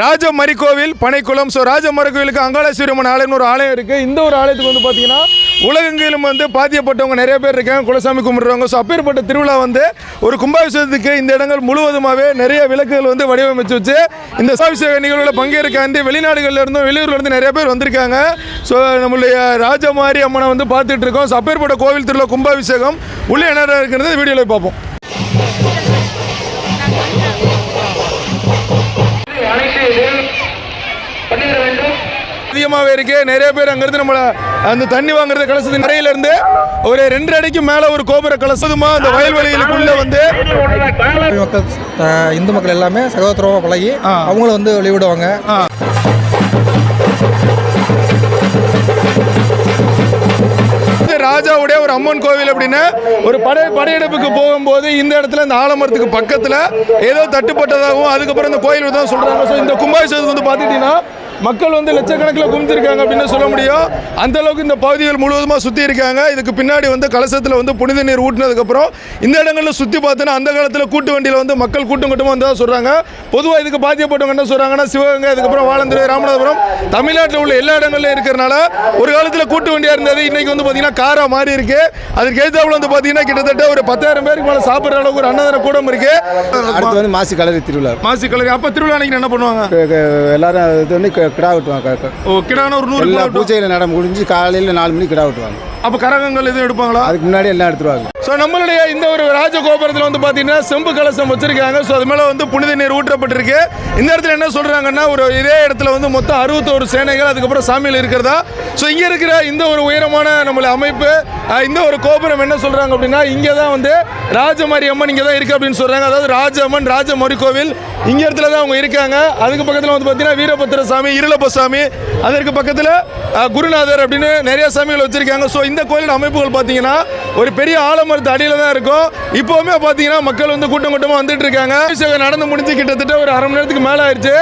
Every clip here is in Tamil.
ராஜமரி கோவில் பனைக்குளம். ஸோ ராஜமரி கோவிலுக்கு அங்காளேஸ்வரம்மன் ஆலயம்னு ஒரு ஆலயம் இருக்குது இந்த ஒரு ஆலயத்துக்கு வந்து பார்த்தீங்கன்னா உலகெங்கிலும் வந்து பாதியப்பட்டவங்க நிறைய பேர் இருக்காங்க. குலசாமி கும்பிடுறவங்க. ஸோ அப்பேற்பட்ட திருவிழா வந்து ஒரு கும்பாபிஷேகத்துக்கு இந்த இடங்கள் முழுவதுமாகவே நிறைய விளக்குகள் வந்து வடிவமைச்சு வச்சு இந்த கும்பாபிஷேக நிகழ்வில் பங்கேற்காந்து வெளிநாடுகளில் இருந்தும் வெளியூர்லேருந்து நிறைய பேர் வந்திருக்காங்க. ஸோ நம்மளுடைய ராஜமாரி அம்மனை வந்து பார்த்துட்டு இருக்கோம். ஸோ அப்பேற்பட்ட கோவில் திருவிழா கும்பாபிஷேகம் உள்ளே என்ன இருக்கிறது? வீடியோவில் பார்ப்போம். அதிகமாகவே இருக்கு. நிறைய பேர் அங்கிருந்து நம்மள அந்த தண்ணி வாங்குறது கலசது நிறையில இருந்து ஒரு ரெண்டு அடிக்கு மேல ஒரு கோபுர கலசதுமா அந்த வயல்வெளிகளுக்குள்ள வந்து மக்கள் இந்து மக்கள் எல்லாமே சகோதரமாக பழகி. அவங்கள வந்து வெளிவிடுவாங்க. இது ராஜாவுடைய ஒரு அம்மன் கோவில் அப்படின்னு ஒரு படை படையெடுப்புக்கு போகும்போது இந்த இடத்துல இந்த ஆலமரத்துக்கு பக்கத்துல ஏதோ தட்டுப்பட்டதாகவும் அதுக்கப்புறம் இந்த கோயில் தான் சொல்றாங்க. ஸோ இந்த கும்பாபிஷேகத்துக்கு வந்து பார்த்துட்டீங்கன்னா மக்கள் வந்து லட்சக்கணக்கில் குமிஞ்சிருக்காங்க அப்படின்னு சொல்ல முடியும். அந்த அளவுக்கு இந்த பகுதிகள் முழுவதுமாக சுற்றி இருக்காங்க. இதுக்கு பின்னாடி வந்து கலசத்தில் வந்து புனித நீர் ஊட்டினதுக்கப்புறம் இந்த இடங்களில் சுற்றி பார்த்தோன்னா அந்த காலத்தில் கூட்டு வண்டியில் வந்து மக்கள் கூட்டம் கூட்டமாக வந்ததாக சொல்கிறாங்க பொதுவாக இதுக்கு பாதிக்கப்பட்டவங்க என்ன சொல்கிறாங்கன்னா சிவகங்கை அதுக்கப்புறம் வாழந்துறை ராமநாதபுரம் தமிழ்நாட்டில் உள்ள எல்லா இடங்கள்லையும் இருக்கிறனால ஒரு காலத்தில் கூட்டு வண்டியாக இருந்தது. இன்னைக்கு வந்து பார்த்தீங்கன்னா காராக மாறி இருக்கு. அதுக்கு ஏற்றாப்புல வந்து பார்த்தீங்கன்னா கிட்டத்தட்ட ஒரு பத்தாயிரம் பேருக்கு மேலே சாப்பிட்ற அளவுக்கு ஒரு அன்னதான கூடம் இருக்கு. அடுத்து வந்து மாசி கலரி திருவிழா. மாசி கலரி அப்போ திருவிழா அன்னைக்கு என்ன பண்ணுவாங்க? எல்லாரும் இது வந்து கிடா வெட்டுவாங்க ஓ கிடான ஒரு நூறு எல்லா பூஜையில் நட முடிஞ்சு காலையில் நாலு மணிக்கு கிடா வெட்டுவாங்க அப்போ கரகங்கள் எதுவும் எடுப்பாங்களா? அதுக்கு முன்னாடி எல்லாம் எடுத்துருவாங்க. ஸோ நம்மளுடைய இந்த ஒரு ராஜகோபுரத்தில் வந்து பார்த்தீங்கன்னா செம்பு கலசம் வச்சிருக்காங்க. ஸோ அது மேலே வந்து புனித நீர் ஊற்றப்பட்டிருக்கு. இந்த இடத்துல என்ன சொல்கிறாங்கன்னா ஒரு இதே இடத்துல வந்து மொத்தம் அறுபத்தோரு சேனைகள் அதுக்கப்புறம் சாமியில் இருக்கிறதா? ஸோ இங்கே இருக்கிற இந்த ஒரு உயரமான நம்மளை அமைப்பு இந்த ஒரு கோபுரம் என்ன சொல்கிறாங்க அப்படின்னா இங்கே தான் வந்து ராஜமாரி அம்மன் இங்கே தான் இருக்குது அப்படின்னு சொல்கிறாங்க அதாவது ராஜம்மன் ராஜமரி கோவில் இங்கே இடத்துல தான் அவங்க இருக்காங்க. அதுக்கு பக்கத்தில் வந்து பார்த்தீங்கன்னா வீரபத்திர சாமி இருளப்பசாமி. அதற்கு பக்கத்தில் குருநாதர் அப்படின்னு நிறைய சாமிகள் வச்சிருக்காங்க. ஸோ இந்த கோயில் அமைப்புகள் பார்த்தீங்கன்னா ஒரு பெரிய ஆலமரத்து அடியில் தான் இருக்கும். இப்போவுமே பார்த்தீங்கன்னா மக்கள் வந்து கூட்டம் கூட்டமாக வந்துட்டு இருக்காங்க. அபிஷேகம் நடந்து முடிஞ்சு கிட்டத்தட்ட ஒரு அரை மணி நேரத்துக்கு மேலே ஆயிடுச்சு.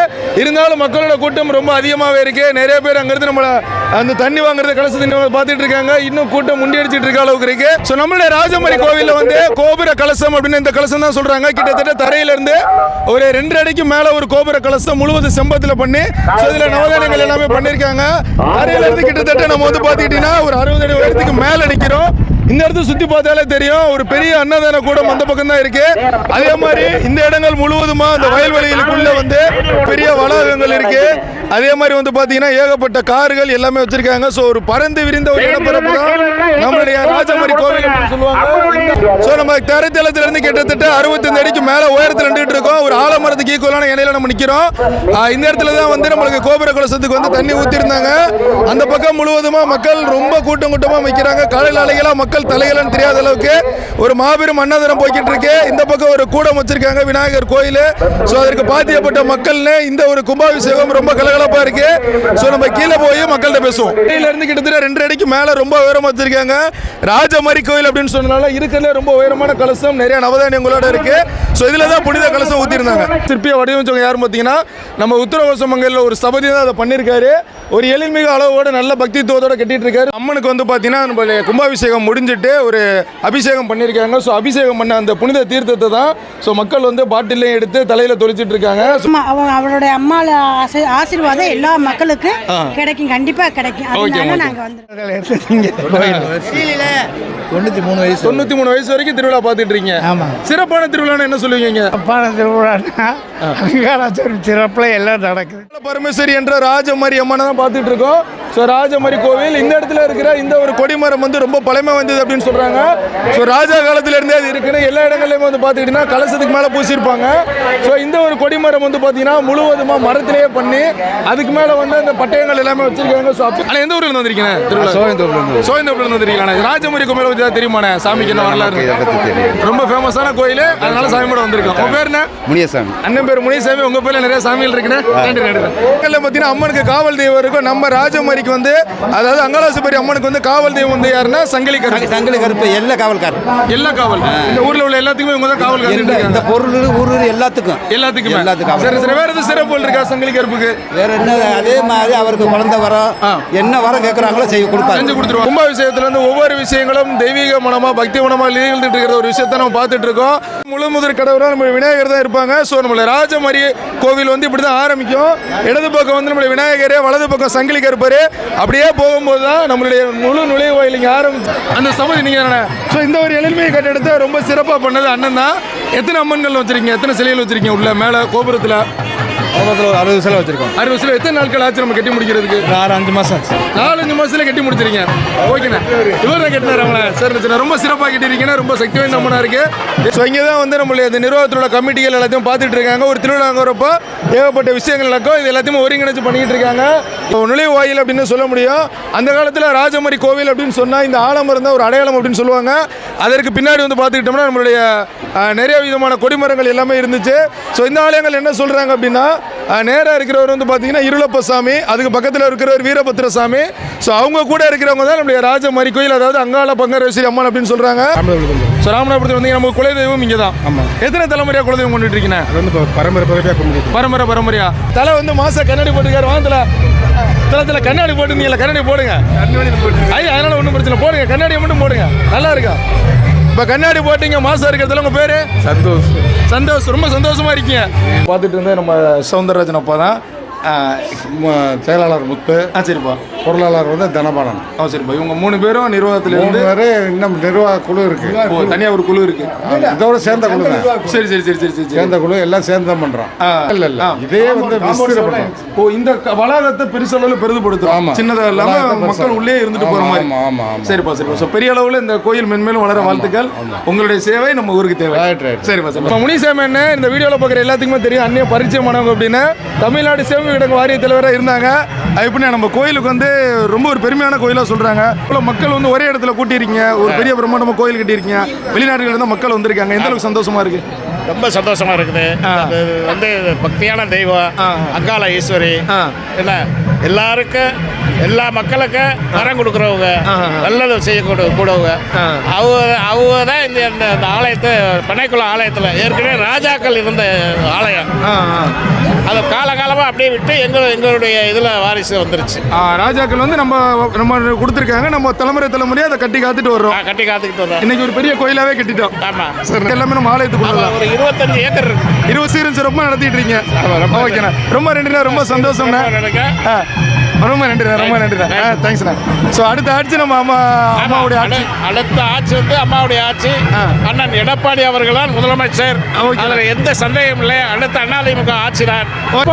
இருந்தாலும் மக்களோட கூட்டம் ரொம்ப அதிகமாகவே இருக்கு. நிறைய பேர் அங்கிருந்து நம்மளை அந்த தண்ணி வாங்குறது கலச தண்ணி பார்த்துட்டு இருக்காங்க. இன்னும் கூட்டம் முண்டி இருக்க அளவுக்கு இருக்கு. ஸோ நம்மளுடைய ராஜமரி கோவிலில் வந்து கோபுர கலசம் அப்படின்னு இந்த கலசம் தான் சொல்றாங்க. கிட்டத்தட்ட தரையிலேருந்து ஒரு ரெண்டு அடிக்கு மேலே ஒரு கோபுர கலசம் முழுவதும் செம்பத்தில் பண்ணி ஸோ இதில் நவதானியங்கள் எல்லாமே பண்ணியிருக்காங்க தரையில இருந்து கிட்டத்தட்ட நம்ம வந்து பார்த்துக்கிட்டீங்கன்னா ஒரு அறுபது அடி உயரத்துக்கு மேலே நிற்கிறோம் இந்த இடத்த சுத்தி பார்த்தாலே தெரியும் ஒரு பெரிய அன்னதான கூடம் அந்த பக்கம் தான் இருக்கு. அதே மாதிரி இந்த இடங்கள் முழுவதுமா அந்த வயல்வெளிகளுக்குள்ள வந்து பெரிய வளாகங்கள் இருக்கு. அதே மாதிரி வந்து பாத்தீங்கன்னா ஏகப்பட்ட கார்கள் எல்லாமே வச்சிருக்காங்க. ஸோ ஒரு பறந்து விரிந்த ஒரு இடப்பரப்பு தான் நம்மளுடைய ராஜமாரி கோவில் சொல்லுவாங்க. ஸோ நம்ம தரைத்தளத்துல இருந்து கிட்டத்தட்ட அறுபத்தஞ்சு அடிக்கு மேல உயரத்தில் நின்றுட்டு இருக்கோம். ஒரு ஆலமரத்துக்கு ஈக்குவலான இணையில நம்ம நிக்கிறோம். இந்த இடத்துல தான் வந்து நம்மளுக்கு கோபுர கலசத்துக்கு வந்து தண்ணி ஊத்திருந்தாங்க. அந்த பக்கம் முழுவதுமா மக்கள் ரொம்ப கூட்டம் கூட்டமா வைக்கிறாங்க காலையில் அலைகளா மக்கள் மக்கள் தலைகளன்னு தெரியாத அளவுக்கு ஒரு மாபெரும் அன்னதானம் போய்கிட்டு இருக்கு இந்த பக்கம் ஒரு கூடம் வச்சிருக்காங்க விநாயகர் கோயில். ஸோ அதற்கு பாத்தியப்பட்ட மக்கள்னு இந்த ஒரு கும்பாபிஷேகம் ரொம்ப கலகலப்பா இருக்கு. ஸோ நம்ம கீழே போய் மக்கள்கிட்ட பேசுவோம். கீழே இருந்து கிட்டத்தட்ட ரெண்டு அடிக்கு மேல ரொம்ப உயரம் வச்சிருக்காங்க. ராஜமரி கோயில் அப்படின்னு சொன்னனால இருக்கிறதுல ரொம்ப உயரமான கலசம் நிறைய நவதானியங்களோட இருக்கு. ஸோ இதுல தான் புனித கலசம் ஊற்றிருந்தாங்க சிற்பியை வடிவமைச்சவங்க யாரும் பார்த்தீங்கன்னா நம்ம உத்தரவாச மங்கலில் ஒரு சபதி தான் அதை பண்ணியிருக்காரு. ஒரு எழில்மிகு அளவோட நல்ல பக்தித்துவத்தோட கட்டிட்டு இருக்காரு. அம்மனுக்கு வந்து பார்த்தீங்கன்னா நம்ம கும்பாபிஷேகம் முடிஞ்சு முடிஞ்சிட்டு ஒரு அபிஷேகம் பண்ணியிருக்காங்க. ஸோ அபிஷேகம் பண்ண அந்த புனித தீர்த்தத்தை தான் ஸோ மக்கள் வந்து பாட்டிலையும் எடுத்து தலையில் தொளிச்சிட்டு இருக்காங்க. So, ஆமா, அவ அவளுடைய அம்மா ஆசி- ஆசீர்வாதம் எல்லா மக்களுக்கும் கிடைக்கும் கண்டிப்பா கிடைக்கும். அதனால தொண்ணூற்றி மூணு வயசு. தொண்ணூத்தி மூணு வயசு வரைக்கும் திருவிழா பார்த்துட்டு இருக்கீங்க. ஆமா. சிறப்பான திருவிழான்னு என்ன சொல்லுவீங்க? அப்பான திருவிழான்னா அங்காளச்சேரி சிறப்பில் எல்லாம் நடக்குது. பரமேஸ்வரி என்ற ராஜமரி அம்மனை தான் பார்த்துட்டு இருக்கோம். ஸோ ராஜமரி கோவில் இந்த இடத்துல இருக்கிற இந்த ஒரு கொடிமரம் வந்து ரொம்ப பழமை வந்தது அப்படின்னு சொல்றாங்க. ஸோ ராஜா காலத்துல இருந்தே அது இருக்குன்னு எல்லா இடங்கள்லையும் வந்து பார்த்துக்கிட்டீங்கன்னா கலசத்துக்கு மேலே பூசியிருப்பாங்க. ஸோ இந்த ஒரு கொடிமரம் வந்து பார்த்தீங்கன்னா முழுவதுமா மரத்திலேயே பண்ணி அதுக்கு மேலே வந்து அந்த பட்டயங்கள் எல்லாமே வச்சிருக்காங்க. ஸோ ஆனால் எந்த ஊர்ல வந்திருக்கீங்க? திருவிழா. சோழந்தோப்புல இருந்து. சோயந்தோப்புல இருந்து வந்திருக்கீங்களா ராஜமரி கோவில் பற்றி தான் தெரியுமாண்ணே? சாமிக்கு என்ன வரலாறு. ரொம்ப ஃபேமஸான கோயில். அதனால சாமி கூட வந்திருக்கோம். உங்க பேர் என்ன? முனியசாமி. அண்ணன் பேர் முனிசாமி உங்க பேர்ல நிறைய சாமிகள் இருக்குண்ணே. பார்த்தீங்கன்னா அம்மனுக்கு காவல் தெய்வம் இருக்கும். நம்ம ராஜமரிக்கு வந்து அதாவது அங்காளாசுபரி அம்மனுக்கு வந்து காவல் தெய்வம் வந்து யாருன்னா சங்கிலி சங்கிலி கருப்பு எல்லா காவல்காரர். எல்லா காவல். இந்த ஊர்ல உள்ள எல்லாத்துக்குமே இவங்க தான் காவல் இந்த இந்த காத்துட்டு பொருள் ஊரு எல்லாத்துக்கும். எல்லாத்துக்குமே. எல்லாத்துக்கும் சரி சரி. வேற எதுவும் சிறப்பு இருக்கா சங்கிலி கருப்புக்கு? வேற என்ன அதே மாதிரி அவருக்கு குழந்தை வரம். என்ன வரம் கேட்குறாங்களோ செய்ய கொடுப்பாரு செஞ்சு கொடுத்துருவோம் கும்பாபிஷேகத்துல இருந்து ஒவ்வொரு விஷயங்களும் தெய்வீக மனமா பக்தி மனமா நிகழ்ந்துட்டு இருக்கிற ஒரு விஷயத்தை நம்ம பார்த்துட்டு இருக்கோம். முழு முதற் கடவுளா நம்ம விநாயகர் தான் இருப்பாங்க. ஸோ நம்மள ராஜமரி கோவில் வந்து இப்படி தான் ஆரம்பிக்கும். இடது பக்கம் வந்து நம்மளுடைய விநாயகர் வலது பக்கம் சங்கிலி கருப்பர். அப்படியே போகும்போது தான் நம்மளுடைய முழு நுழைவு வாயில் இங்கே ஆரம்பிச்சு அந்த சமதி நீங்க ஸோ இந்த ஒரு எளிமையை கட்டடத்தை ரொம்ப சிறப்பாக பண்ணது அண்ணன் தான். எத்தனை அம்மன்கள் வச்சிருக்கீங்க? எத்தனை சிலைகள் வச்சிருக்கீங்க? உள்ள மேலே கோபுரத்தில். குடும்பத்தில் ஒரு அறுபது சிலை வச்சுருக்கோம். அறுபது சிலை எத்தனை நாட்கள் ஆச்சு நம்ம கட்டி முடிக்கிறதுக்கு? ஆறு அஞ்சு மாதம் ஆச்சு. நாலஞ்சு மாசத்துல கட்டி முடிச்சிருங்க ஓகேண்ணா இவர் தான் கட்டினார் அவங்கள. சரி சரி ரொம்ப சிறப்பாக கட்டியிருக்கீங்கன்னா ரொம்ப சக்தி வாய்ந்த அம்மனா இருக்கு. ஸோ இங்கே தான் வந்து நம்மளுடைய இந்த நிர்வாகத்தோட கமிட்டிகள் எல்லாத்தையும் பார்த்துட்டு இருக்காங்க. ஒரு திருவிழாங்கிறப்போ ஏகப்பட்ட விஷயங்கள் நடக்கும் இது எல்லாத்தையும் ஒருங்கிணைச்சு பண்ணிட்டு இருக்காங்க. நுழைவு வாயில் அப்படின்னு சொல்ல முடியும். அந்த காலத்தில் ராஜமரி கோவில் அப்படின்னு சொன்னால் இந்த ஆலமரம் தான் ஒரு அடையாளம் அப்படின்னு சொல்லுவாங்க. அதற்கு பின்னாடி வந்து பார்த்துக்கிட்டோம்னா நம்மளுடைய நிறைய விதமான கொடிமரங்கள் எல்லாமே இருந்துச்சு. ஸோ இந்த ஆலயங்கள் என்ன சொல்கிறாங்க அப்படின்னா நேராக இருக்கிறவர் வந்து பார்த்தீங்கன்னா இருளப்ப சாமி அதுக்கு பக்கத்தில் இருக்கிறவர் வீரபத்திர சாமி ஸோ அவங்க கூட இருக்கிறவங்க தான் நம்மளுடைய ராஜமரி கோயில் அதாவது அங்காள பங்கரேஸ்வரி அம்மன் அப்படின்னு சொல்கிறாங்க ஸோ ராமநாதபுரத்தில் வந்து நம்ம குலதெய்வம் இங்கே தான் ஆமாம். எத்தனை தலைமுறையாக குலதெய்வம் கொண்டுட்டு இருக்கீங்க அது வந்து இப்போ பரம்பரை பரம்பரையாக கும்பிட்டு பரம்பரை பரம்பரையா? தலை வந்து மாச கண்ணாடி போட்டுருக்காரு வாங்கல தளத்தில் கண்ணாடி போட்டுருந்தீங்களா கண்ணாடி போடுங்க. ஐயா அதனால ஒன்றும் பிரச்சனை போடுங்க கண்ணாடியை மட்டும் போடுங்க. நல்லா இருக்கா? இப்போ கண்ணாடி போட்டீங்க மாசம் இருக்கிறதுல உங்கள் பேர்? சந்தோஷ். சந்தோஷம் ரொம்ப சந்தோஷமா இருக்கீங்க. பார்த்துட்டு இருந்தேன் நம்ம சவுந்தரராஜன் அப்பா தான். செயலாளர் முத்து ஆ சரிப்பா. பொருளாளர் வந்து தனபாலன். ஆ சரிப்பா. இவங்க மூணு பேரும் நிர்வாகத்துல மூணு இருந்து பேர் இன்னும் நிர்வாக குழு இருக்கு. ஓ தனியாக ஒரு குழு இருக்கு. இதோட சேர்ந்த குழு தான் சரி சரி சரி சரி சரி சரி. சேர்ந்த குழு எல்லாம் சேர்ந்து தான் பண்றோம். ஆ. இல்ல இல்ல ஆ. இதே வந்து விஸ்திரப்பட்டோம் ஓ இந்த க- வளாகத்தை பெருசளவில் பெரிதுபடுத்தும் ஆமா. சின்னதாக இல்லாம வளாகத்தை பெருசா- மக்கள் உள்ளே இருந்துட்டு போற ஆமா, மாதிரி. ஆமா, ஆமா, ஆமா. சரிப்பா சரிப்பா. ஸோ பெரிய அளவில் இந்த கோயில் மென்மேலும் வளர வாழ்த்துக்கள். உங்களுடைய சேவை நம்ம ஊருக்கு தேவை. Right, right. சரிப்பா சரி இப்போ முனிசாமி அண்ணன் இந்த வீடியோவில் பார்க்குற எல்லாத்துக்குமே தெரியும். அந்நிய பரிச்சயமானவங்க அப்படின்னு. தமிழ்நாடு சேவை விடங்க வாரிய தலைவராக இருந்தாங்க. அது எப்படின்னா நம்ம கோயிலுக்கு வந்து ரொம்ப ஒரு பெருமையான கோயிலாக சொல்கிறாங்க இவ்வளோ மக்கள் வந்து ஒரே இடத்துல கூட்டியிருக்கீங்க. ஒரு பெரிய பிரம்மாண்டமாக கோயில் கட்டியிருக்கீங்க. வெளிநாடுகளில் இருந்து மக்கள் வந்திருக்காங்க. எந்த அளவுக்கு சந்தோஷமா இருக்கு? ரொம்ப சந்தோஷமா இருக்குது. வந்து பக்தியான தெய்வம். அங்காள ஈஸ்வரி. என்ன? எல்லாருக்கும் எல்லா மக்களுக்கும் வரம் கொடுக்குறவங்க நல்லது செய்யக்கூடிய கூடவங்க. அவங்க அவங்க தான் இந்த இந்த ஆலயத்தை பண்ணைக்குளம் ஆலயத்தில் ஏற்கனவே ராஜாக்கள் இருந்த ஆலயம். அதை காலகாலமாக அப்படியே விட்டு எங்கள் எங்களுடைய இதில் வாரிசு வந்துருச்சு. ராஜாக்கள் வந்து நம்ம நம்ம கொடுத்துருக்காங்க. நம்ம தலைமுறை தலைமுறையாக அதை கட்டி காத்துட்டு வர்றோம். கட்டி காத்துக்கிட்டு வந்தேன் இன்னைக்கு ஒரு பெரிய கோயிலாவே கட்டிட்டோம். ஆமாம் சரி எல்லாமே நம்ம ஆலயத்துக்கு ஒரு இருபத்தஞ்சு ஏக்கர் இருக்கு. இருபது சீரும் சிறப்பாக நடத்திட்டு இருக்கீங்க. ஓகேண்ணா. ரொம்ப நன்றிண்ணா ரொம்ப சந்தோஷம்ண்ணா. ரொம்ப நன்றிண்ணா ரொம்ப நன்றிண்ணா ஆ தேங்க்ஸ்ண்ணா ஸோ அடுத்த ஆட்சி நம்ம அம்மா அம்மாவுடைய ஆட்சி. அடு- அடுத்த ஆட்சி வந்து அம்மாவுடைய ஆட்சி. அண்ணன் எடப்பாடி அவர்கள் தான் முதலமைச்சர். அதில் எந்த சந்தேகம் இல்லை. அடுத்த அண்ணாதிமுக ஆட்சி தான்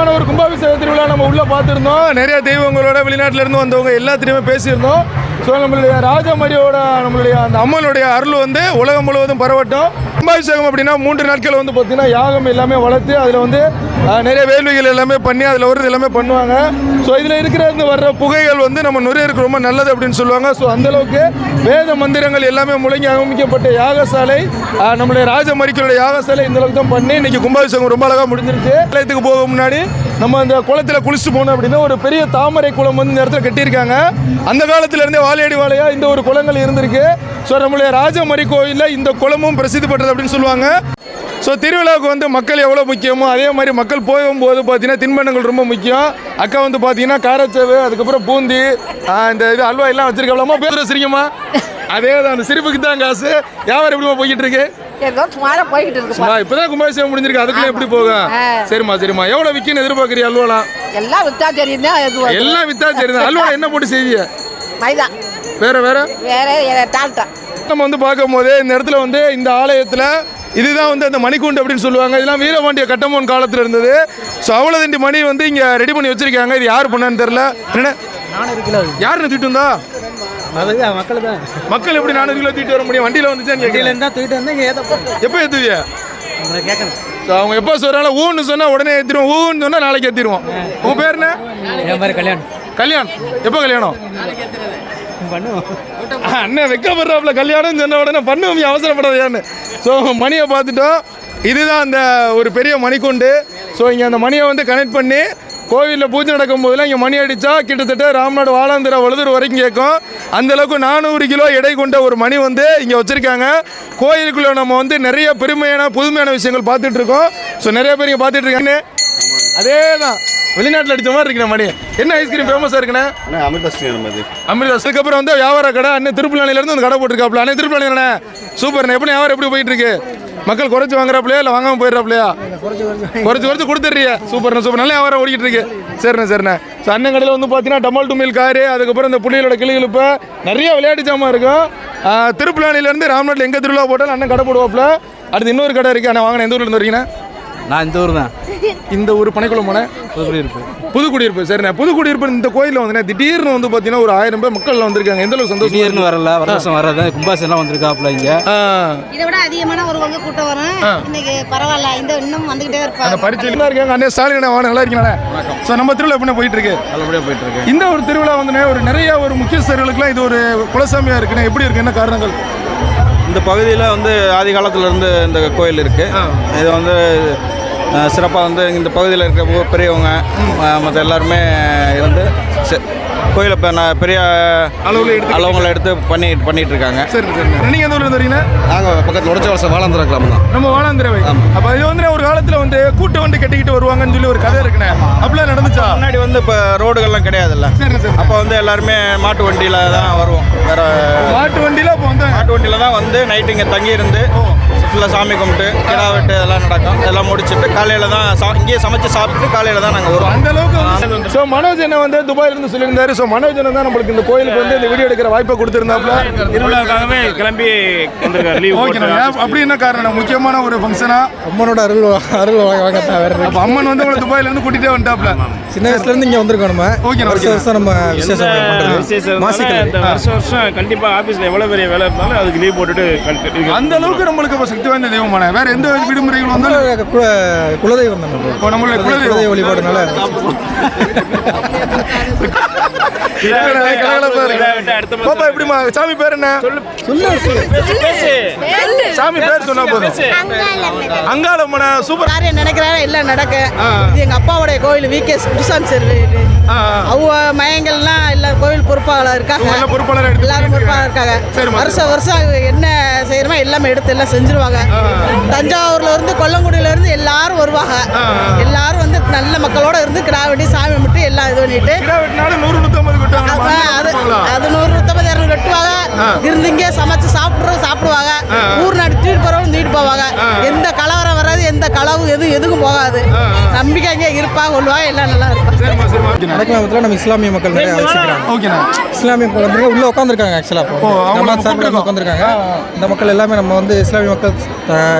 ஒரு கும்பாபிஷேக திருவிழா நம்ம உள்ள பார்த்துருந்தோம். நிறைய தெய்வங்களோட வெளிநாட்டுல இருந்து வந்தவங்க எல்லாத்திலையுமே பேசியிருந்தோம். ஸோ நம்மளுடைய ராஜமரியோட நம்மளுடைய அந்த அம்மனுடைய அருள் வந்து உலகம் முழுவதும் பரவட்டும். கும்பாபிஷேகம் அப்படின்னா மூன்று நாட்கள் வந்து பார்த்தீங்கன்னா யாகம் எல்லாமே வளர்த்து அதில் வந்து நிறைய வேள்விகள் எல்லாமே பண்ணி அதில் வருது எல்லாமே பண்ணுவாங்க. ஸோ இதில் இருக்கிற வர்ற புகைகள் வந்து நம்ம நுரையருக்கு ரொம்ப நல்லது அப்படின்னு சொல்லுவாங்க. ஸோ அந்த அளவுக்கு வேத மந்திரங்கள் எல்லாமே முழங்கி அமைக்கப்பட்ட யாகசாலை நம்மளுடைய ராஜமரிக்களுடைய யாகசாலை இந்த அளவுக்கு தான் பண்ணி இன்னைக்கு கும்பாபிஷேகம் ரொம்ப அழகாக முடிஞ்சிருச்சு. ஆலயத்துக்கு போக முன்னாடி நம்ம அந்த குளத்துல குளிச்சுட்டு போனோம் அப்படின்னா ஒரு பெரிய தாமரை குளம் வந்து இந்த இடத்துல கட்டியிருக்காங்க. அந்த காலத்திலேருந்தே வாழையடி வாழையா இந்த ஒரு குளங்கள் இருந்திருக்கு. ஸோ நம்மளுடைய ராஜமரி கோயிலில் இந்த குளமும் பிரசித்தி பெற்றது அப்படின்னு சொல்லுவாங்க. ஸோ திருவிழாவுக்கு வந்து மக்கள் எவ்வளோ முக்கியமோ அதே மாதிரி மக்கள் போகும்போது பார்த்தீங்கன்னா தின்பண்டங்கள் ரொம்ப முக்கியம். அக்கா வந்து பார்த்தீங்கன்னா காரச்சேவு அதுக்கப்புறம் பூந்தி இந்த இது அல்வா எல்லாம் வச்சிருக்கலாமா பேசுகிற சிரிக்கமா? அதே தான் அந்த சிரிப்புக்கு தான் காசு. வியாபாரம் எப்படிமா போய்கிட்டு இருக்கு? ஏதோ சுமாராக போய்கிட்டு சும்மா இப்பதான் கும்பாபிஷேகம் முடிஞ்சிருக்கு. அதுக்குள்ள எப்படி போகும். சரிம்மா சரிம்மா. எவ்வளவு விற்கணும் எதிர்பார்க்குறீங்க அல்வாலாம் எல்லாம் வித்தா தெரியும் தான். எல்லாம் வித்தா சரிதான் அல்வா என்ன போட்டு செய்வீங்க மைதா. வேற வேற? வேற டால்டா. நம்ம வந்து பார்க்கும்போது இந்த இடத்துல வந்து இந்த ஆலயத்தில் இதுதான் வந்து அந்த மணிக்கூண்டு அப்படின்னு சொல்லுவாங்க. இதெல்லாம் வீரபாண்டிய கட்டமோன் காலத்தில் இருந்தது. ஸோ அவ்வளோதண்டி மணி வந்து இங்கே ரெடி பண்ணி வச்சிருக்காங்க. இது யார் பண்ணான்னு தெரில என்ன யாருன்னு தூக்கிட்டு வந்தா அதுதான் மக்கள் தான். மக்கள் எப்படி நானூறு கிலோ தூக்கிட்டு வர முடியும்? வண்டியில் வந்துச்சான்னு கேட்கல தூக்கிட்டு வந்து ஏற்ற எப்போ ஏற்றுவியா கேட்கணும் ஸோ அவங்க எப்போ சொல்கிறாங்க ஊன்னு சொன்னால் உடனே ஏற்றிடுவோம் ஊன்னு சொன்னால் நாளைக்கு ஏற்றிடுவோம் உங்கள் பேர் என்ன? என் மாதிரி கல்யாணம் கல்யாணம் எப்போ கல்யாணம்? அண்ணன் வைக்கப்படுறாப்புல கல்யாணம் சொன்ன உடனே பண்ணுவோம் அவசரப்படாதையான்னு. ஸோ மணியை பார்த்துட்டோம். இதுதான் அந்த ஒரு பெரிய மணிக்குண்டு. ஸோ இங்கே அந்த மணியை வந்து கனெக்ட் பண்ணி கோவிலில் பூஜை நடக்கும் போதெல்லாம் இங்கே மணி அடித்தா கிட்டத்தட்ட ராம்நாடு வாழாந்திர வழுதூர் வரைக்கும் கேட்கும். அந்த அளவுக்கு நானூறு கிலோ எடை கொண்ட ஒரு மணி வந்து இங்கே வச்சுருக்காங்க. கோயிலுக்குள்ளே நம்ம வந்து நிறைய பெருமையான புதுமையான விஷயங்கள் பார்த்துட்டு இருக்கோம். ஸோ நிறைய பேர் இங்கே பார்த்துட்டு இருக்காங்க. அதே தான் வெளிநாட்டில் அடிச்ச மாதிரி இருக்குண்ணே மணி. என்ன ஐஸ்கிரீம் ஃபேமஸாக இருக்குண்ணே? அமிர்தா அதுக்கப்புறம் வந்து வியாபார கடை அண்ணன் திருப்பலானிலேருந்து வந்து கடை போட்டிருக்காப்ல அண்ணன் திருப்பலானிண்ணே சூப்பர்ண்ணே. எப்படி வியாபாரம் எப்படி போயிட்டு இருக்கு? மக்கள் குறைச்சி வாங்குறாப்லையா இல்லை வாங்காமல் போயிடுறாப்லையா குறைச்சி குறைச்சி கொடுத்துட்றியா. சூப்பர்ண்ணே சூப்பர். நல்ல வியாபாரம் ஓடிக்கிட்டு இருக்கு சரிண்ணே சரிண்ணே. ஸோ அண்ணன் கடையில் வந்து பார்த்தீங்கன்னா டமால் டுமில் காரு அதுக்கப்புறம் இந்த புள்ளிகளோட கிளிகளுப்பு நிறைய விளையாட்டு ஜாமான் இருக்கும் திருப்பிலானிலேருந்து ராம்நாட்டில் எங்கே திருவிழா போட்டாலும் அண்ணன் கடை போடுவாப்புல. அடுத்து இன்னொரு கடை இருக்குது அண்ணன் வாங்கின எந்த ஊர்லேருந்து வரீங்கன்னா நான் இந்த ஊர் தான். இந்த ஊர் பனைக்குளம் போனேன். புதுக்குடியிருப்பு. சரிண்ணே. புதுக்குடியிருப்பு இந்த கோயிலில் வந்து திடீர்னு வந்து பார்த்தீங்கன்னா ஒரு ஆயிரம் பேர் மக்கள் வந்திருக்காங்க. எந்த அளவுக்கு சந்தோஷம் திடீர்னு வரல வருஷம் வர்றது கும்பாசெல்லாம் வந்திருக்காப்புல இங்கே. இதை விட அதிகமான ஒரு வங்க கூட்டம் வரும். இன்னைக்கு பரவாயில்ல இந்த இன்னும் வந்துகிட்டே அந்த இருப்பாங்க பரிச்சையில் இருக்காங்க. அண்ணே ஸ்டாலின் வாங்க நல்லா இருக்கீங்களா ஸோ நம்ம திருவிழா எப்படி போயிட்டு இருக்கு நல்லபடியாக போயிட்டு இருக்கு இந்த ஒரு திருவிழா வந்து ஒரு நிறைய ஒரு முக்கியஸ்தர்களுக்குலாம் இது ஒரு குலசாமியா இருக்குண்ணே. எப்படி இருக்கு? என்ன காரணங்கள்? இந்த பகுதியில் வந்து ஆதி காலத்துல இருந்து இந்த கோயில் இருக்குது இது வந்து சிறப்பாக வந்து இந்த பகுதியில் இருக்க ஊ- பெரியவங்க மற்ற எல்லாருமே இருந்து கோயிலை இப்போ நான் பெரிய அளவுல எடுத்து- அளவுங்களை எடுத்து பண்ணி பண்ணிட்டு இருக்காங்க சரி சரி. நீங்க எந்த ஊர்ல இருந்து வரீங்கன்னா நாங்கள் பக்கத்தில் உடச்ச வருஷம் வாழந்துற கிராமம் தான். நம்ம வாழாந்திரவை அப்ப இது வந்து ஒரு காலத்துல வந்து கூட்ட வண்டி கட்டிக்கிட்டு வருவாங்கன்னு சொல்லி ஒரு கதை இருக்குண்ணே. அப்படிலாம் நடந்துச்சா? முன்னாடி வந்து இப்போ ரோடுகள்லாம் கிடையாதுல்ல. சரி சரி அப்போ வந்து எல்லாருமே மாட்டு வண்டியில் தான் வருவோம். வேற மாட்டு வண்டியில அப்போ வந்து மாட்டு வண்டியில் தான் வந்து நைட்டு இங்கே தங்கி இருந்து ஃபுல்லாக சாமி கும்பிட்டு கிடா வெட்டு இதெல்லாம் நடக்கும். இதெல்லாம் முடிச்சுட்டு காலையில் தான் சா இங்கேயே சமைச்சு சாப்பிட்டு காலையில் தான் நாங்கள் வருவோம். அந்த அளவுக்கு ஸோ மனோஜ் என்ன வந்து துபாயில இருந்து சொல்லியிருந்தாரு. ஸோ மனோஜ் என்ன தான் நம்மளுக்கு இந்த கோயிலுக்கு வந்து இந்த வீடியோ எடுக்கிற வாய்ப்பை கொடுத்திருந்தாப்ல திருவிழாக்காகவே கிளம்பி வந்திருக்காரு. லீவ் ஓகே அப்படி என்ன காரணம்? முக்கியமான ஒரு ஃபங்க்ஷனா அம்மனோட அருள் அருள் வாங்க அப்ப அம்மன் வந்து உங்களை துபாயில இருந்து கூட்டிட்டே வந்துட்டாப்ல சின்ன வயசுலேருந்து இங்கே வந்திருக்கோம் நம்ம. ஓகே, வருஷம். வருஷம் நம்ம விசேஷம் விசேஷம் மாசிக்கல். வருஷம் வருஷம் கண்டிப்பா ஆபீஸ்ல எவ்வளவு பெரிய வேலை இருந்தாலும் அதுக்கு லீவ் போட்டுட்டு அந்த அளவுக்கு நம்மளுக்கு சக்தி வாய்ந்த தெய்வமான? வேற எந்த விடுமுறைகள் வந்தாலும்? குல- குலதெய்வம் தான் இப்போ நம்மளுடைய குலதெய்வ வழிபாடுனால. பாப்பா எப்படிமா சாமி பேர் என்ன? சாமி பேர் சொன்னா போதும். அங்காளம்மன சூப்பர். நினைக்கிறாரோ எல்லாம் நடக்க. இது எங்க அப்பாவுடைய கோயில் வி கே குருசாமி சார் அவங்க மயங்கள்லாம் எல்லாம் கோயில் பொறுப்பாளர் இருக்காங்க. பொறுப்பாளர் எல்லாரும் பொறுப்பாளர் இருக்காங்க. வருஷம் வருஷம் என்ன செய்யறோமோ எல்லாமே எடுத்து எல்லாம் செஞ்சிருவாங்க. தஞ்சாவூர்ல இருந்து கொல்லங்குடியில இருந்து எல்லாரும் வருவாங்க. எல்லாரும் வந்து நல்ல மக்களோட இருந்து கிடா வெட்டி சாமி கும்பிட்டு எல்லாம் இது பண்ணிட்டு. அது அது நூறு நூற்றம்பது இரநூறு வெட்டுவாங்க இருந்து இங்கே சமைச்சு சாப்பிட்றோம் சாப்பிடுவாங்க. ஊர் நாடு தூக்கிட்டு போகிறவங்க தூக்கிட்டு போவாங்க. எந்த கலவரம் வராது எந்த களவு எதுவும் எதுக்கும் போகாது. நம்பிக்கை இங்கே இருப்பாங்க கொள்வாங்க எல்லாம் நல்லா இருப்பாங்க நடக்கலாமத்தில் நம்ம இஸ்லாமிய மக்கள் நிறைய வச்சுக்கிறாங்க ஓகேண்ணா இஸ்லாமிய மக்கள் வந்து உள்ள உட்காந்துருக்காங்க ஆக்சுவலாக நம்ம நம்ம சார்பில். உட்காந்துருக்காங்க இந்த மக்கள் எல்லாமே நம்ம வந்து இஸ்லாமிய மக்கள்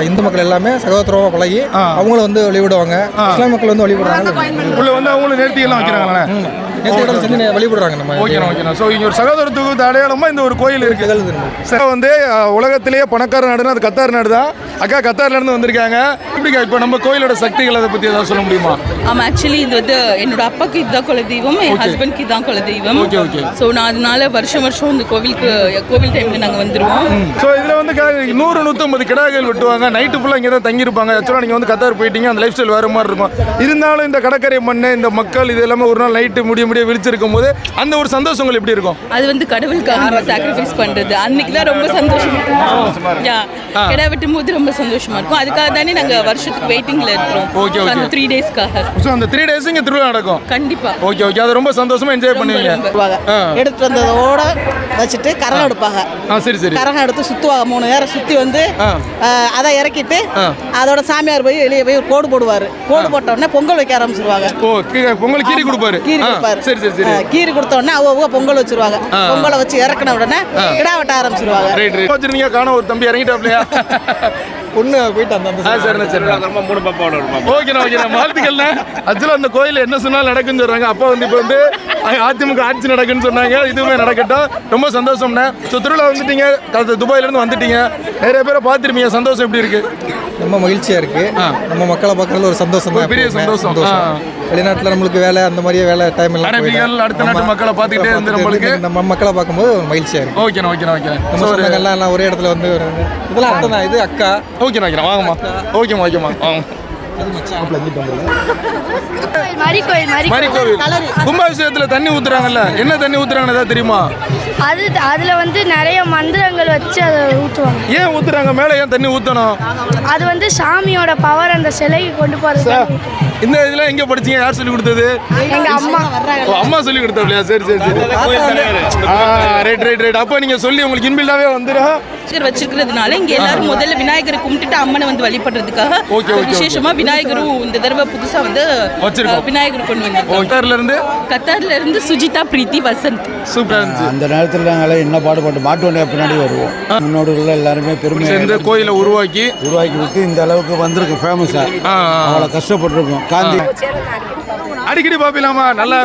இந்து மக்கள் எல்லாமே சகோதரமாக பழகி அவங்கள வந்து வழிபடுவாங்க. இஸ்லாமிய மக்கள் வந்து வழிபடுறாங்க. உள்ள வந்து அவங்களும் நேர்த்தி எல்லாம் வைக்கிறாங்களே செஞ்சு வழிபடுறாங்க நம்ம ஓகேண்ணா ஓகேண்ணா ஸோ இங்கே ஒரு சகோதரத்துக்கு அடையாளமா இந்த ஒரு கோயில் இருக்கு. திகழ்து நமக்கு. சார் வந்து உலகத்திலேயே பணக்கார நாடுனா அது கத்தார் நாடு தான் அக்கா கத்தார்ல இருந்து வந்திருக்காங்க. எப்படிக்கா இப்போ நம்ம கோயிலோட சக்திகள் அதை பத்தி ஏதாவது சொல்ல முடியுமா? ஆமாம் ஆக்சுவலி இது வந்து என்னோட அப்பாக்கு இதுதான் குலதெய்வம் என் ஹஸ்பண்ட்க்கு இதுதான் குலதெய்வம் Okay, okay. ஸோ நான் அதனால வருஷம் வருஷம் இந்த கோவிலுக்கு கோவில் டைமில் நாங்கள் வந்துடுவோம் ஸோ இதில் வந்து நூறு நூற்றம்பது கிடாய்கள் வெட்டுவாங்க. நைட்டு ஃபுல்லாக இங்கே தான் தங்கியிருப்பாங்க. ஆக்சுவலாக நீங்கள் வந்து கத்தார் போயிட்டீங்க அந்த லைஃப் ஸ்டைல் வேறு மாதிரி இருக்கும். இருந்தாலும் இந்த கடற்கரை மண் இந்த மக்கள் இது எல்லாமே ஒரு நாள் நைட்டு முடிய முடிய விழிச்சிருக்கும் போது அந்த ஒரு சந்தோஷங்கள் எப்படி இருக்கும்? அது வந்து கடவுளுக்காக சாக்ரிஃபைஸ் பண்ணுறது அன்னைக்கு தான் ரொம்ப சந்தோஷமா இருக்கும். கிடா வெட்டும் போது ரொம்ப சந்தோஷமா இருக்கும். அதுக்காக தானே நாங்கள் வருஷத்துக்கு வெயிட்டிங்கில் இருக்கிறோம். So, okay. அந்த த்ரீ டேஸ்க்காக ஸோ அந்த த்ரீ டேஸ் இங்கே திருவிழா நடக்கும். கண்டிப்பாக ஓகே ஓகே அது ரொம்ப சந்தோஷமா என்ஜாய் பண்ணுவீங்க. எடுத்துட்டு வந்ததோட வச்சுட்டு கரகம் எடுப்பாங்க. ஆ சரி சரி. கரகம் எடுத்து சுற்றுவாங்க மூணு நேரம் சுற்றி வந்து அதை இறக்கிட்டு. அதோட சாமியார் போய் வெளியே போய் கோடு போடுவார். கோடு போட்ட உடனே பொங்கல் வைக்க ஆரம்பிச்சிருவாங்க. பொங்கல் கீரி கொடுப்பாரு. கீரி கொடுப்பாரு. சரி சரி சரி. கீரி கொடுத்த உடனே அவங்க அவங்க பொங்கல் வச்சிருவாங்க. பொங்கலை வச்சு இறக்குன உடனே கிடா வெட்ட ஆரம்பிச்சிருவாங்க. Right right. வச்சிருந்தீங்க காண ஒரு தம்பி இறங்கிட்டாப்லையா? பொண்ணு போயிட்டு அந்த சரிண்ணா சரிண்ணா. மூணு பாப்பாவோட ஓகேண்ணா ஓகேண்ணா. வாழ்த்துக்கள்ண்ணா. ஆக்சுவலாக அந்த கோயில் என்ன சொன்னாலும் நடக்குன்னு சொல்கிறாங்க அப்பா வந்து இப்போ வந்து அதிமுக ஆட்சி நடக்குன்னு சொன்னாங்க. இதுவுமே நடக்கட்டும். ரொம்ப சந்தோஷம்ண்ணா. ஸோ திருவிழா வந்துட்டீங்க. அது துபாயிலேருந்து வந்துட்டீங்க. நிறைய பேரை பார்த்துருப்பீங்க. சந்தோஷம் எப்படி இருக்கு? ரொம்ப மகிழ்ச்சியாக இருக்குது நம்ம மக்களை பார்க்கறதுல ஒரு சந்தோஷம் தான் பெரிய. சந்தோஷம். வெளிநாட்டில் நம்மளுக்கு வேலை அந்த மாதிரியே வேலை டைம் எல்லாம். அடுத்த நாட்டு நம்ம மக்களை பார்த்துக்கிட்டே இருந்து நம்மளுக்கு. நம்ம மக்களை பார்க்கும்போது ஒரு மகிழ்ச்சியாக இருக்குது ஓகேண்ணா ஓகேண்ணா ஓகேண்ணா. நம்ம எல்லாம் ஒரே இடத்துல வந்து இதெல்லாம் அத்தை தான் இது அக்கா. ஓகேண்ணா ஓகேண்ணா வாங்கம்மா. ஓகேம்மா ஓகேம்மா வாங்க. கும்பாபிஷேகத்துல தண்ணி ஊத்துறாங்கல்ல? என்ன தண்ணி ஊத்துறாங்கன்னு தெரியுமா? அது அதில் வந்து நிறைய மந்திரங்கள் வச்சு அதை ஊற்றுவாங்க ஏன் ஊத்துறாங்க? மேலே ஏன் தண்ணி ஊத்தணும்? அது வந்து சாமியோட பவர் அந்த சிலைக்கு கொண்டு போகிறது இந்த இதெல்லாம் எங்க படிச்சீங்க? யார் சொல்லி கொடுத்தது? எங்கள் அம்மா. அம்மா சொல்லி கொடுத்தாப்லையா? சரி சரி சரி. ஆ ரைட் ரைட் ரைட் அப்போ நீங்க சொல்லி உங்களுக்கு இன்பில்டாவே வந்துடும் வச்சிருக்கிறதுனால இங்க எல்லாரும் முதல்ல விநாயகரை கும்பிட்டுட்டு அம்மனை வந்து வழிபடுறதுக்காக விசேஷமா விநாயகரும் இந்த தடவை புதுசா வந்து விநாயகர் கொண்டு வந்திருக்கோம் ஒட்டார்ல இருந்து கத்தார்ல இருந்து சுஜிதா பிரீத்தி வசந்த். சூப்பரா இருந்துச்சு. அந்த நேரத்தில் நாங்கள் என்ன பாடுபட்டு மாட்டு வண்டியை பின்னாடி வருவோம். முன்னோர்கள் எல்லாருமே பெருமை சேர்ந்து கோயிலை உருவாக்கி. உருவாக்கி விட்டு இந்த அளவுக்கு வந்திருக்கு ஃபேமஸாக. அவ்வளோ கஷ்டப்பட்டிருக்கோம். காந்தி அடிக்கடி பாப்பிலாமா நல்லா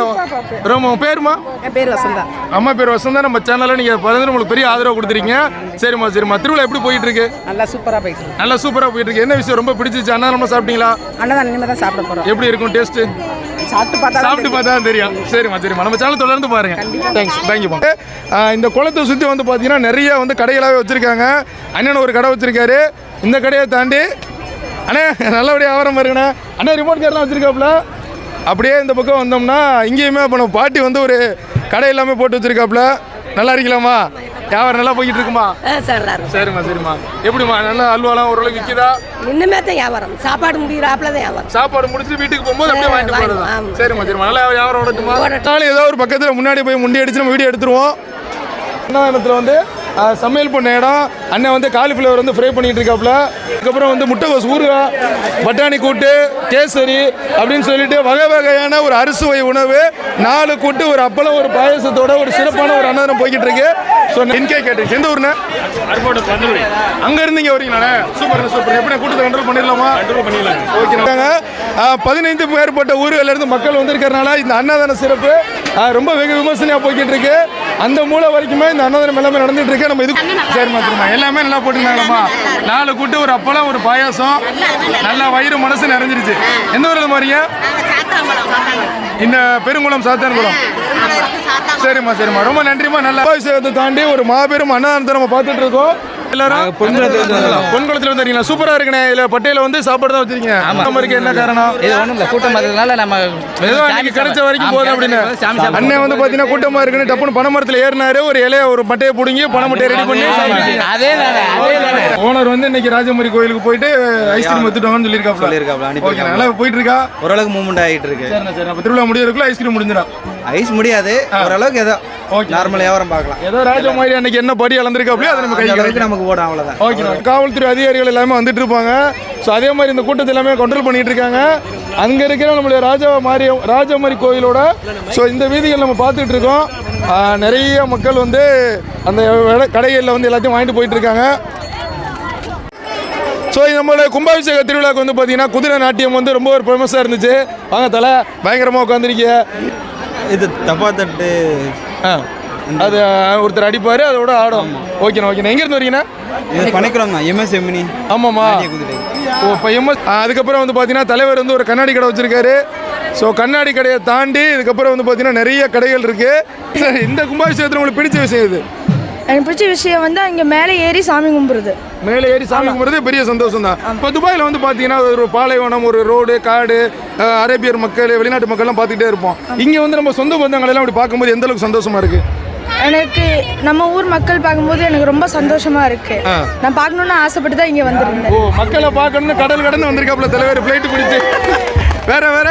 ரொம்ப பேருமா? பேர் வசந்தா. அம்மா பேர் வசந்தா. நம்ம சேனல்ல நீங்க பதினஞ்சு உங்களுக்கு பெரிய ஆதரவு கொடுத்துருக்கீங்க. சரிம்மா சரிம்மா. திருவிழா எப்படி போயிட்டு இருக்கு நல்லா சூப்பராக போயிட்டு நல்லா சூப்பரா போயிட்டு இருக்கு என்ன விஷயம்? ரொம்ப பிடிச்சிச்சு அண்ணா நம்ம சாப்பிட்டீங்களா? அண்ணன் இனிமேல் தான் சாப்பிட போகிறோம் எப்படி இருக்கும் டேஸ்ட் சாப்பிட்டு பார்த்தா சாப்பிட்டு பார்த்தா தான் தெரியும். சரிம்மா சரிம்மா. நம்ம சேனல் தொடர்ந்து பாருங்க. தேங்க்ஸ் தேங்க்யூ இந்த குளத்தை சுற்றி வந்து பார்த்தீங்கன்னா நிறைய வந்து கடைகளாகவே வச்சுருக்காங்க. அண்ணன் ஒரு கடை வச்சுருக்காரு. இந்த கடையை தாண்டி அண்ணே நல்லபடியாக ஆவரம் பாருங்கண்ணே. அண்ணா ரிமோட் கார்லாம் வச்சுருக்காப்புல? அப்படியே இந்த பக்கம் வந்தோம்னா இங்கேயுமே இப்போ நம்ம பாட்டி வந்து ஒரு கடை எல்லாமே போட்டு வச்சுருக்காப்புல. நல்லா இருக்கலாமா வியாபாரம் நல்லா போய்கிட்டு இருக்குமா. சரிம்மா சரிம்மா. எப்படிம்மா நல்லா அல்வாலாம் ஓரளவுக்கு விற்கிதா இன்னுமே தான் வியாபாரம். சாப்பாடு முடிகிறாப்புல தான் வியாபாரம். சாப்பாடு முடிச்சு வீட்டுக்கு போகும்போது அப்படியே வாங்கிட்டு ஆமா. சரிம்மா சரிம்மா. நல்லா வியாபாரம் ஓடட்டுமா? நாளைக்கு ஏதோ ஒரு பக்கத்தில் முன்னாடி போய் முண்டி அடிச்சு நம்ம வீடியோ எடுத்துருவோம். அன்னதானத்தில் வந்து? ஆ, சமையல் பண்ண இடம். அண்ணன் வந்து காலிஃப்ளவர் வந்து ஃப்ரை பண்ணிட்டு இருக்காப்புல. அதுக்கப்புறம் வந்து முட்டைகோஸ் ஊறுகாய் பட்டாணி கூட்டு கேசரி அப்படின்னு சொல்லிட்டு வகை வகையான ஒரு அறுசுவை உணவு. நாலு கூட்டு ஒரு அப்பளம் ஒரு பாயசத்தோட ஒரு சிறப்பான ஒரு அன்னதானம் போய்கிட்டு இருக்கு. ஸோ இன்கே கேட்டு எந்த ஊர்ண்ணே? அங்க இருந்து இங்க வரீங்களா சூப்பர். சூப்பர் எப்படி கூட்டத்தை கண்ட்ரோல் பண்ணிடலாமா? கண்ட்ரோல் பண்ணிடலாம் ஓகே பதினைந்து மேற்பட்ட ஊர்கள்ல இருந்து மக்கள் வந்திருக்கறனால இந்த அன்னதான சிறப்பு ரொம்ப வெகு விமர்சனையா போய்கிட்டு இருக்கு. அந்த மூலை வரைக்குமே இந்த அன்னதானம் எல்லாமே நடந்துட்டு இருக்கு. நம்ம இது சரிம்மா சரிம்மா எல்லாமே நல்லா போட்டுருந்தாங்கம்மா நாலு கூட்டு ஒரு அப்பளம் ஒரு பாயாசம். நல்லா வயிறு மனசு நிறைஞ்சிருச்சு. எந்த ஊரில் மாறிங்க இந்த பெருங்குளம் சாத்தான்குளம். சரிம்மா சரிம்மா. ரொம்ப நன்றிம்மா. நல்லா விஷயத்தை தாண்டி ஒரு மாபெரும் அன்னதானத்தை நம்ம பார்த்துட்டு இருக்கோம். எல்லாரும்? பொன்குளத்துல வந்து வரீங்களா சூப்பரா இருக்குண்ணே. இதுல பட்டையில வந்து சாப்பாடு தான் வச்சிருக்கீங்க. ஆமா. இருக்கு என்ன காரணம்? இது ஒன்றும் இல்லை கூட்டம் நம்ம ஏதோ அன்னைக்கு கிடைச்ச வரைக்கும் போதும் அப்படின்னு. அண்ணன் வந்து பாத்தீங்கன்னா கூட்டமா இருக்குன்னு டப்புனு பனை மரத்துல ஏறினாரு. ஒரு இலைய ஒரு மட்டையை பிடுங்கி பனை மட்டையை ரெடி பண்ணி அதே ஓனர் வந்து இன்னைக்கு ராஜமரி கோயிலுக்கு போயிட்டு ஐஸ்கிரீம் எடுத்துட்டு சொல்லியிருக்காப்ல சொல்லியிருக்காப்ல, ஓகே நல்லா போயிட்டு இருக்கா ஓரளவுக்கு மூவ்மெண்ட் ஆகிட்டு இருக்கு. சரி திருவிழா முடியறதுக்குள்ள ஐஸ்கிரீம் முடிஞ்சிடும். ஐஸ் முடியாது. ஓரளவுக்கு ஏதோ. நார்மல் வியாபாரம் பார்க்கலாம். ஏதோ ராஜமாரி அன்னைக்கு என்ன படி அளந்திருக்காப்லையோ அதை நம்ம கை அளவுக்கு நமக்கு போடும் அவ்வளோதான் ஓகே காவல்துறை அதிகாரிகள் எல்லாமே வந்துட்டு இருப்பாங்க. ஸோ அதே மாதிரி இந்த கூட்டத்தை எல்லாமே கண்ட்ரோல் பண்ணிட்டு இருக்காங்க. அங்கே இருக்கிற நம்மளுடைய ராஜா மாரிய ராஜமாரி கோயிலோட ஸோ இந்த வீதிகள் நம்ம பார்த்துட்டு இருக்கோம். நிறைய மக்கள் வந்து அந்த கடைகளில் வந்து எல்லாத்தையும் வாங்கிட்டு போயிட்டு இருக்காங்க. ஸோ நம்மளோட கும்பாபிஷேக திருவிழாக்கு வந்து பார்த்தீங்கன்னா குதிரை நாட்டியம் வந்து ரொம்ப ஒரு ஃபேமஸாக இருந்துச்சு. வாங்க தலை பயங்கரமாக உட்காந்துருக்கீங்க இது தப்பா தட்டு. ஆ. அது ஒருத்தர் அடிப்பார் அதோட ஆடும். ஓகேண்ணா ஓகேண்ணா எங்கேருந்து வரீங்கண்ணா? இது தான் எம்எஸ் எம்மினி ஆமாம்மா. ஓ இப்போ எம்எஸ் அதுக்கப்புறம் வந்து பார்த்தீங்கன்னா தலைவர் வந்து ஒரு கண்ணாடி கடை வச்சிருக்காரு. ஸோ கண்ணாடி கடையை தாண்டி இதுக்கப்புறம் வந்து பார்த்தீங்கன்னா நிறைய கடைகள் இருக்கு. சரி இந்த கும்பாபிஷேகத்தில் உங்களுக்கு பிடிச்ச விஷயம் இது எனக்கு பிடிச்ச விஷயம் வந்து அங்கே மேலே ஏறி சாமி கும்பிடுறது. மேலே ஏறி சாமி கும்பிட்றது பெரிய சந்தோஷம் தான். இப்போ துபாயில் வந்து பார்த்தீங்கன்னா ஒரு பாலைவனம் ஒரு ரோடு காடு அரேபியர் மக்கள் வெளிநாட்டு மக்கள்லாம் பார்த்துக்கிட்டே இருப்போம். இங்கே வந்து நம்ம சொந்த பந்தங்கள் எல்லாம் அப்படி பார்க்கும்போது எந்த அளவுக்கு சந்தோஷமா இருக்கு? எனக்கு நம்ம ஊர் மக்கள் பார்க்கும்போது எனக்கு ரொம்ப சந்தோஷமா இருக்கு. நான் பார்க்கணுன்னு ஆசைப்பட்டு தான் இங்கே வந்திருந்தேன். ஓ மக்களை பார்க்கணும்னு கடல் கடந்து வந்திருக்காப்புல தலைவர் ஃப்ளைட்டு பிடிச்சு. வேற வேற?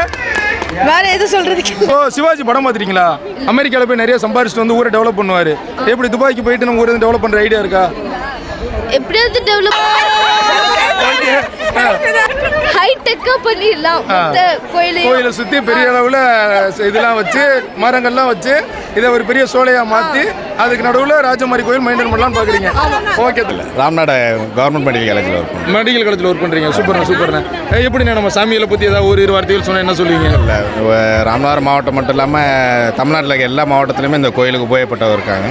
வேற எது சொல்றதுக்கு ஓ சிவாஜி படம் பார்த்துருக்கீங்களா அமெரிக்காவில் போய் நிறைய சம்பாரிச்சுட்டு வந்து ஊரை டெவலப் பண்ணுவார். எப்படி துபாய்க்கு போயிட்டு நம்ம ஊரை டெவலப் பண்ணுற ஐடியா இருக்கா? எப்படியாவது டெவலப் ஹைடெக்கா பண்ணிடலாம். கோயிலே கோயிலை சுற்றி பெரிய அளவில் இதெல்லாம் வச்சு மரங்கள்லாம் வச்சு இதை ஒரு பெரிய சோலையாக மாற்றி அதுக்கு நடுவில் ராஜமாரி கோயில் மெயின்டைன் பண்ணலாம்னு பார்க்குறீங்க ஓகே ராம்நாடு கவர்மெண்ட் மெடிக்கல் காலேஜில் இருக்கும் மெடிக்கல் காலேஜில் ஒர்க் பண்ணுறீங்க சூப்பர்ண்ணா சூப்பர்ண்ணா. எப்படிண்ணா நம்ம சாமிகளை பற்றி ஏதாவது ஒரு இரு வார்த்தைகள் சொன்னால் என்ன சொல்லுவீங்க? ராமநாதபுரம் மாவட்டம் மட்டும் இல்லாமல் தமிழ்நாட்டில் எல்லா மாவட்டத்திலுமே இந்த கோயிலுக்கு உபயோகப்பட்டவர் இருக்காங்க.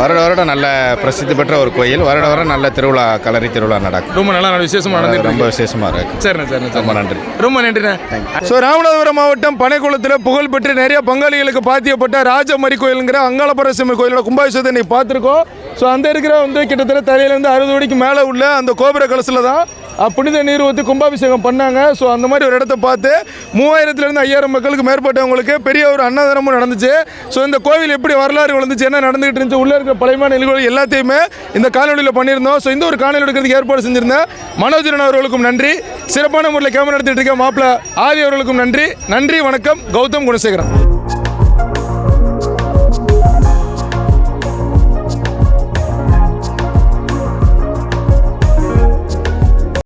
வருட வருடம் நல்ல பிரசித்தி பெற்ற ஒரு கோயில். வருட வருடம் நல்ல திருவிழா கலரி திருவிழா நடக்கும். ரொம்ப நல்லா விசேஷமாக நடந்துட்டு ரொம்ப விசேஷமாக இருக்கு. சரிண்ணா சரிண்ணா ரொம்ப நன்றி. ரொம்ப நன்றிண்ணே. ஸோ ராமநாதபுரம் மாவட்டம் பனைக்குளத்தில் புகழ்பெற்ற நிறைய பங்காளிகளுக்கு பாத்தியப்பட்ட மரி கோயிலுங்கிற அங்காளபரசியம்ம கோயிலோட கும்பாபிஷேகத்தை நீ பார்த்துருக்கோம். ஸோ அந்த இருக்கிற வந்து கிட்டத்தட்ட தலையிலேருந்து அறுபது அடிக்கு மேலே உள்ள அந்த கோபுர கலசில் தான் புனித நீர் ஊற்றி கும்பாபிஷேகம் பண்ணாங்க. ஸோ அந்த மாதிரி ஒரு இடத்த பார்த்து மூவாயிரத்துலேருந்து ஐயாயிரம் மக்களுக்கு மேற்பட்டவங்களுக்கு பெரிய ஒரு அன்னதானமும் நடந்துச்சு. ஸோ இந்த கோவில் எப்படி வரலாறு வளர்ந்துச்சு என்ன நடந்துகிட்டு இருந்துச்சு உள்ளே இருக்கிற பழையமான நிகழ்வுகள் எல்லாத்தையுமே இந்த காணொலியில் பண்ணியிருந்தோம். ஸோ இந்த ஒரு காணொலி எடுக்கிறதுக்கு ஏற்பாடு செஞ்சிருந்தேன் மனோஜரன் அவர்களுக்கும் நன்றி. சிறப்பான முறையில் கேமரா எடுத்துகிட்டு இருக்க மாப்பிள்ள ஆதி அவர்களுக்கும் நன்றி. நன்றி வணக்கம். கௌதம் குணசேகரன்.